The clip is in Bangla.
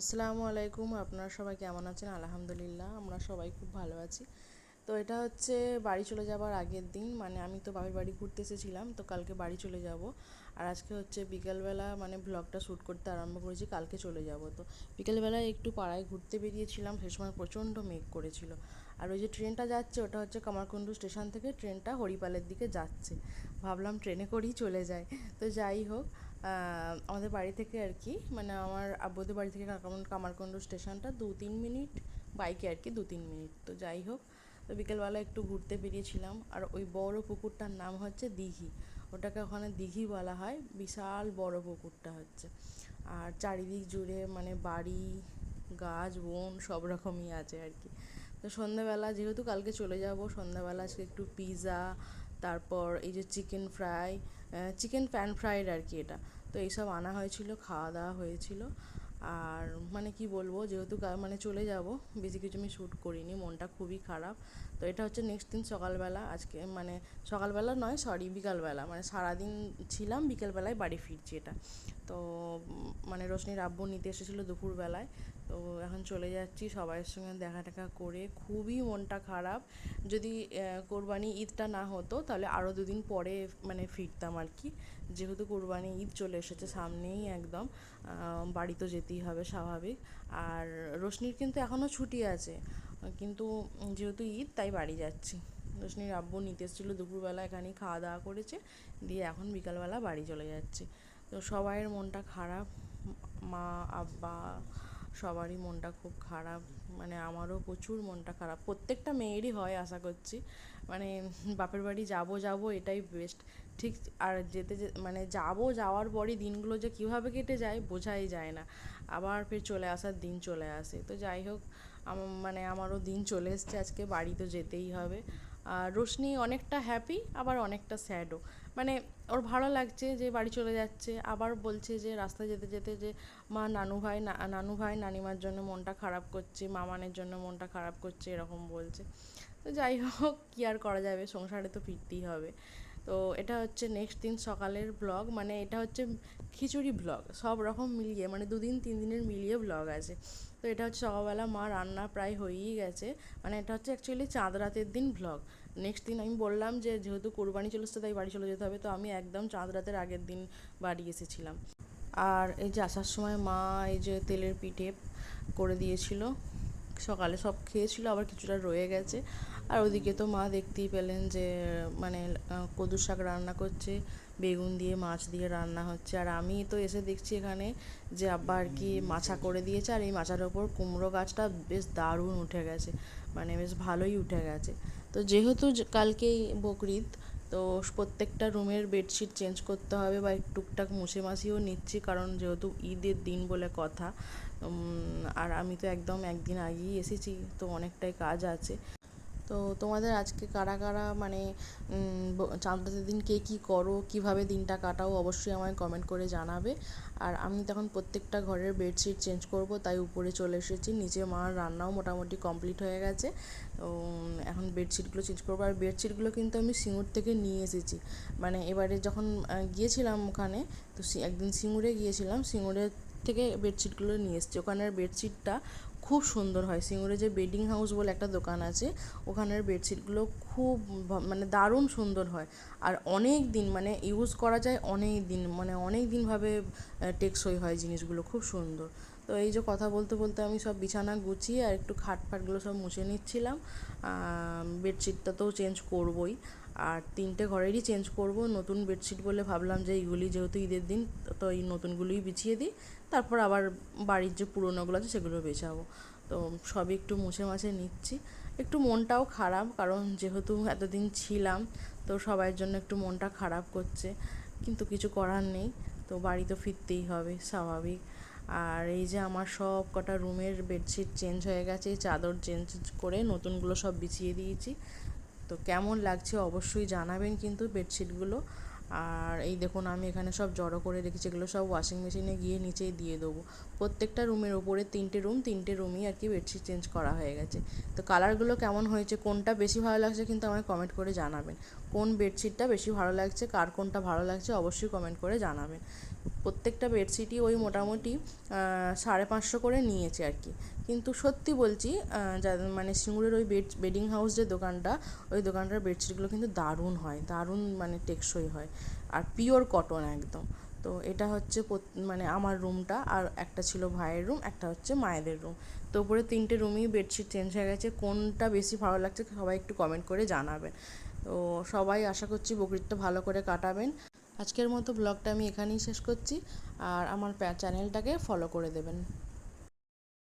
আসসালামু আলাইকুম, আপনারা সবাই কেমন আছেন? আলহামদুলিল্লাহ, আমরা সবাই খুব ভালো আছি। তো এটা হচ্ছে বাড়ি চলে যাবার আগের দিন মানে আমি তো বাপের বাড়ি ঘুরতে এসেছিলাম, তো কালকে বাড়ি চলে যাব। আর আজকে হচ্ছে বিকেলবেলা মানে ব্লগটা শ্যুট করতে আরম্ভ করেছি, কালকে চলে যাব। তো বিকেলবেলায় একটু পাড়ায় ঘুরতে বেরিয়েছিলাম, সে সময় প্রচণ্ড মেঘ করেছিল। আর ওই যে ট্রেনটা যাচ্ছে, ওটা হচ্ছে কামারকুণ্ডু স্টেশন থেকে ট্রেনটা হরিপালের দিকে যাচ্ছে। ভাবলাম ট্রেনে করেই চলে যায় তো যাই হোক আমাদের বাড়ি থেকে আর কি মানে আমার আব্বুদের বাড়ি থেকে কামারকুণ্ডু স্টেশনটা দু তিন মিনিট বাইকে আর কি, দু তিন মিনিট। তো যাই হোক, তো বিকেলবেলা একটু ঘুরতে বেরিয়েছিলাম। আর ওই বড় পুকুরটার নাম হচ্ছে দিঘি। ওটাকে ওখানে দিঘি বলা হয়। বিশাল বড় পুকুরটা হচ্ছে। আর চারিদিক জুড়ে মানে বাড়ি, গাছ, বন সব রকমই আছে আর কি। তো সন্ধ্যাবেলা, যেহেতু কালকে চলে যাব, সন্ধ্যাবেলা আজকে একটু পিৎজা তারপর এই যে chicken fry chicken pan fried আর কি এটা। তো এইসব আনা হয়েছিল, খাওয়া দাওয়া হয়েছিল। আর মানে কি বলব, যেহেতু মানে চলে যাব, বেশি কিছু আমি শ্যুট করিনি, মনটা খুবই খারাপ। তো এটা হচ্ছে নেক্সট দিন সকালবেলা, আজকে মানে সকালবেলা নয় সরি বিকালবেলা। মানে সারাদিন ছিলাম, বিকালবেলায় বাড়ি ফিরছি এটা। তো মানে রোশনির আব্বু নিতে এসেছিল দুপুরবেলায়। তো এখন চলে যাচ্ছি সবাইয়ের সঙ্গে দেখা টেখা করে। খুবই মনটা খারাপ। যদি কোরবানি ঈদটা না হতো, তাহলে আরও দুদিন পরে মানে ফিরতাম আর কি। যেহেতু কোরবানি ঈদ চলে এসেছে সামনেই একদম বাড়ি তো যেতেই হবে স্বাভাবিক। আর রোশনির কিন্তু এখনও ছুটি আছে। কিন্তু যেহেতু ঈদ, তাই বাড়ি যাচ্ছি। রোশনির আব্বু নিতে এসেছিল দুপুরবেলা, এখানেই খাওয়া দাওয়া করেছে। দিয়ে এখন বিকালবেলা বাড়ি চলে যাচ্ছি। তো সবাইয়ের মনটা খারাপ। মা, আব্বা সবারই মনটা খুব খারাপ মানে আমারও প্রচুর মনটা খারাপ। প্রত্যেকটা মেয়েরই হয় আশা করছি। মানে বাপের বাড়ি যাব যাব এটাই বেস্ট ঠিক আর যেতে মানে যাব, যাওয়ার পরই দিনগুলো যে কীভাবে কেটে যায় বোঝাই যায় না। আবার ফের চলে আসার দিন চলে আসে। তো যাই হোক মানে আমারও দিন চলে এসছে, আজকে বাড়ি তো যেতেই হবে। রোশনি অনেকটা হ্যাপি আবার অনেকটা স্যাডও মানে ওর ভালো লাগছে যে বাড়ি চলে যাচ্ছে, আবার বলছে যে রাস্তায় যেতে যেতে যে মা নানু ভাই নানু ভাই নানিমার জন্য মনটা খারাপ করছে, মামানের জন্য মনটা খারাপ করছে, এরকম বলছে। তো যাই হোক, কী আর করা যাবে? সংসারে তো ফিরতেই হবে। তো এটা হচ্ছে নেক্সট দিন সকালের ব্লগ মানে এটা হচ্ছে খিচুড়ি ব্লগ সব রকম মিলিয়ে মানে দুদিন তিন দিনের মিলিয়ে ব্লগ আছে। তো এটা হচ্ছে সকালবেলা মা রান্না প্রায় হয়েই গেছে মানে এটা হচ্ছে অ্যাকচুয়ালি চাঁদ রাতের দিন ব্লগ নেক্সট দিন আমি বললাম যে যেহেতু কোরবানি চলে তাই বাড়ি চলে যেতে হবে, তো আমি একদম চাঁদ রাতের আগের দিন বাড়ি এসেছিলাম। আর এই যে আসার সময় মা এই যে তেলের পিঠে করে দিয়েছিল সকালে সব খেয়েছিল, আবার কিছুটা রয়ে গেছে। আর ওদিকে তো মা দেখতেই পেলেন যে মানে কদুর শাক রান্না করছে, বেগুন দিয়ে মাছ দিয়ে রান্না হচ্ছে। আর আমি তো এসে দেখছি এখানে যে আব্বা আর কি মাছা করে দিয়েছে, আর এই মাছার ওপর কুমড়ো গাছটা বেশ দারুণ উঠে গেছে মানে বেশ ভালোই উঠে গেছে। তো যেহেতু কালকেই বকরিদ তো প্রত্যেকটা রুমের বেডশিট চেঞ্জ করতে হবে বা টুকটাক মুছে মাছিও নিচ্ছি, কারণ যেহেতু ঈদের দিন বলে কথা আর আমি তো একদম একদিন আগেই এসেছি, তো অনেকটাই কাজ আছে। তো তোমাদের আজকে কারা কারা মানে চাঁদরাতের দিন কে কী করো, কীভাবে দিনটা কাটাও অবশ্যই আমায় কমেন্ট করে জানাবে। আর আমি তখন প্রত্যেকটা ঘরের বেডশিট চেঞ্জ করব, তাই উপরে চলে এসেছি। নিচে মার রান্নাও মোটামুটি কমপ্লিট হয়ে গেছে। তো এখন বেডশিটগুলো চেঞ্জ করব। আর বেডশিটগুলো কিন্তু আমি সিঙ্গুর থেকে নিয়ে এসেছি। মানে এবারে যখন গিয়েছিলাম ওখানে, তো একদিন সিঙ্গুরে গিয়েছিলাম। সিঙ্গুরের থেকে বেডশিটগুলো নিয়ে এসেছি। ওখানের বেডশিটটা খুব সুন্দর হয়। সিঙ্গুরে যে বেডিং হাউস বলে একটা দোকান আছে, ওখানের বেডশিটগুলো খুব মানে দারুণ সুন্দর হয়। আর অনেক দিন মানে ইউজ করা যায় অনেক দিন মানে অনেক দিনভাবে টেকসই হয় জিনিসগুলো, খুব সুন্দর। তো এই যে কথা বলতে বলতে আমি সব বিছানা গুছিয়ে আর একটু খাট ফাটগুলো সব মুছে নিচ্ছিলাম। বেডশিটটা তো চেঞ্জ করবই। আর তিনটে ঘরেরই চেঞ্জ করব। নতুন বেডশিট বলে ভাবলাম যে এইগুলি যেহেতু ঈদের দিন, তো এই নতুনগুলোই বিছিয়ে দিই। তারপর আবার বাড়ির যে পুরোনোগুলো আছে সেগুলো বেছাবো। তো সবই একটু মুছে মাছে নিচ্ছি। একটু মনটাও খারাপ, কারণ যেহেতু এতদিন ছিলাম, তো সবাইয়ের জন্য একটু মনটা খারাপ করছে। কিন্তু কিছু করার নেই, তো বাড়ি তো ফিরতেই হবে, স্বাভাবিক। আর এই যে আমার সব কটা রুমের বেডশিট চেঞ্জ হয়ে গেছে চাদর চেঞ্জ করে নতুনগুলো সব বিছিয়ে দিয়েছি। তো কেমন লাগছে অবশ্যই জানাবেন কিন্তু বেডশিটগুলো। আর এই দেখুন, আমি এখানে সব জড়ো করে রেখেছি, এগুলো সব ওয়াশিং মেশিনে গিয়ে নিচেই দিয়ে দেবো। প্রত্যেকটা রুমের ওপরে তিনটে রুম তিনটে রুমই আর কি বেডশিট চেঞ্জ করা হয়ে গেছে। তো কালারগুলো কেমন হয়েছে, কোনটা বেশি ভালো লাগছে কিন্তু আমায় কমেন্ট করে জানাবেন। কোন বেডশিটটা বেশি ভালো লাগছে, কার কোনটা ভালো লাগছে অবশ্যই কমেন্ট করে জানাবেন। প্রত্যেকটা বেডশিটই ওই মোটামুটি সাড়ে পাঁচশো করে নিয়েছে আর কি। কিন্তু সত্যি বলছি মানে সিঙ্গুরের ওই বেড, বেডিং হাউস যে দোকানটা, ওই দোকানটার বেডশিটগুলো কিন্তু দারুণ হয়, দারুণ মানে টেকসই হয়। আর পিওর কটন একদম। তো এটা হচ্ছে মানে আমার রুমটা, আর একটা ছিল ভাইয়ের রুম, একটা হচ্ছে মায়েদের রুম। তো উপরে তিনটে রুমই বেডশিট চেঞ্জ হয়ে গেছে, কোনটা বেশি ভালো লাগছে সবাই একটু কমেন্ট করে জানাবেন। তো সবাই আশা করছি বকরিদটা ভালো করে কাটাবেন। আজকের মতো ব্লগটা আমি এখানেই শেষ করছি আর আমার চ্যানেলটাকে ফলো করে দেবেন।